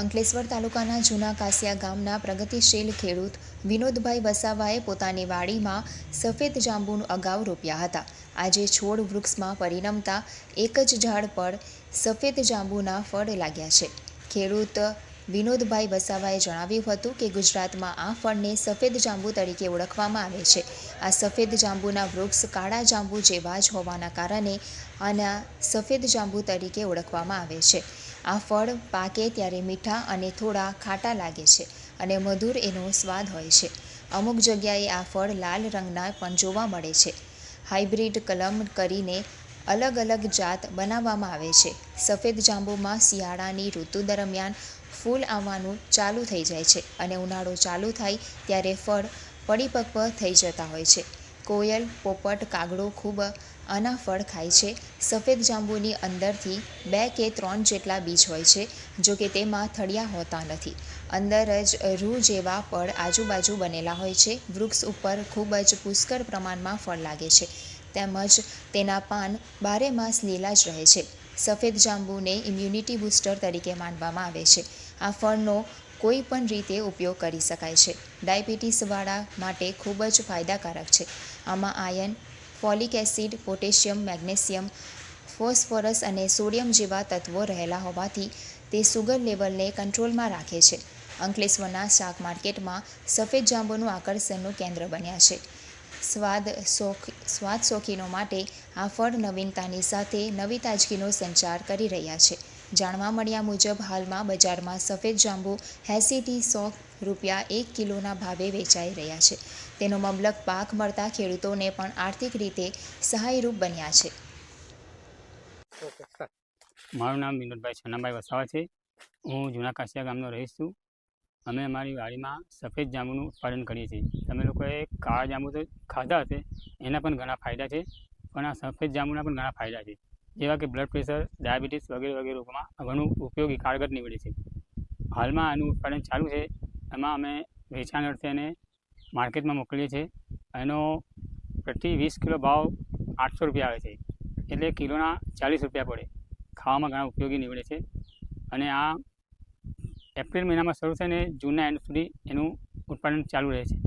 અંકલેશ્વર તાલુકાના જૂના કાસિયા ગામના પ્રગતિશીલ ખેડૂત વિનોદભાઈ વસાવાએ પોતાની વાડીમાં સફેદ જાંબુનું અગાઉ રોપ્યા હતા. આજે છોડ વૃક્ષમાં પરિણમતા એક જ ઝાડ પર સફેદ જાંબુના ફળ લાગ્યા છે. ખેડૂત વિનોદભાઈ વસાવાએ જણાવ્યું હતું કે ગુજરાતમાં આ ફળને સફેદ જાંબુ તરીકે ઓળખવામાં આવે છે. આ સફેદ જાંબુના વૃક્ષ કાળા જાંબુ જેવા જ હોવાના કારણે આના સફેદ જાંબુ તરીકે ઓળખવામાં આવે છે. આ ફળ પાકે ત્યારે મીઠા અને થોડા ખાટા લાગે છે અને મધુર એનો સ્વાદ હોય છે. અમુક જગ્યાએ આ ફળ લાલ રંગના પણ જોવા મળે છે. હાઇબ્રિડ કલમ કરીને અલગ અલગ જાત બનાવવામાં આવે છે. સફેદ જાંબુમાં શિયાળાની ઋતુ દરમિયાન ફૂલ આવવાનું ચાલુ થઈ જાય છે અને ઉનાળો ચાલુ થાય ત્યારે ફળ પરિપક્વ થઈ જતા હોય છે. કોયલ, પોપટ, કાગડો ખૂબ આના ફળ ખાય છે. સફેદ જાંબુની અંદરથી બે કે ત્રણ જેટલા બીજ હોય છે, જો કે તેમાં થળિયા હોતા નથી. અંદર જ રૂ જેવા પડ આજુબાજુ બનેલા હોય છે. વૃક્ષ ઉપર ખૂબ જ પુષ્કળ પ્રમાણમાં ફળ લાગે છે. તેમજ તેના પાન બારે માસ લીલા જ રહે છે. સફેદ જાંબુને ઇમ્યુનિટી બૂસ્ટર તરીકે માનવામાં આવે છે. આ ફળનો કોઈ પણ રીતે ઉપયોગ કરી શકાય છે. ડાયાબિટીસવાળા માટે ખૂબ જ ફાયદાકારક છે. આમાં iron folic acid, potassium, magnesium, phosphorus અને સોડિયમ જેવા તત્વો રહેલા હોવાથી તે સુગર લેવલને કંટ્રોલમાં રાખે છે. અંકલેશ્વરના શાક માર્કેટમાં સફેદ જાંબુનું આકર્ષણનું કેન્દ્ર બન્યા છે. સ્વાદ શોખ સ્વાદ શોખીનો માટે આ ફળ નવીનતાની સાથે નવી તાજગીનો સંચાર કરી રહ્યા છે. જાણવા મળ્યા મુજબ, હાલમાં બજારમાં સફેદ જાંબુ એંસીથી સો રૂપિયા એક કિલોના ભાવે વેચાઈ રહ્યા છે. તેનો મબલક પાક મળતા ખેડૂતોને પણ આર્થિક રીતે સહાયરૂપ બન્યા છે. મારું નામ વિનોદભાઈ છન્નાભાઈ વસાવા છે. હું જૂના કાશિયા ગામનો રહીશ છું. અમે અમારી વાડીમાં સફેદ જાંબુનું ઉત્પાદન કરીએ છીએ. તમે લોકોએ કાળા જાંબુ તો ખાધા હશે, એના પણ ઘણા ફાયદા છે, પણ આ સફેદ જાંબુના પણ ઘણા ફાયદા છે. જેવા કે બ્લડ પ્રેશર ડાયાબિટીસ વગેરે વગેરે રોગમાં ઘણું ઉપયોગી કારગર નીવડે છે. હાલમાં આનું ઉત્પાદન ચાલુ છે. એમાં અમે વેચાણ અર્થે એને માર્કેટમાં મોકલીએ છીએ. એનો પ્રતિ વીસ કિલો ભાવ આઠસો રૂપિયા આવે છે. એટલે કિલોના ચાલીસ રૂપિયા પડે. ખાવામાં ઘણા ઉપયોગી નીવડે છે. અને આ એપ્રિલ મહિનામાં શરૂ થઈને જૂનના એન્ડ સુધી એનું ઉત્પાદન ચાલુ રહે છે.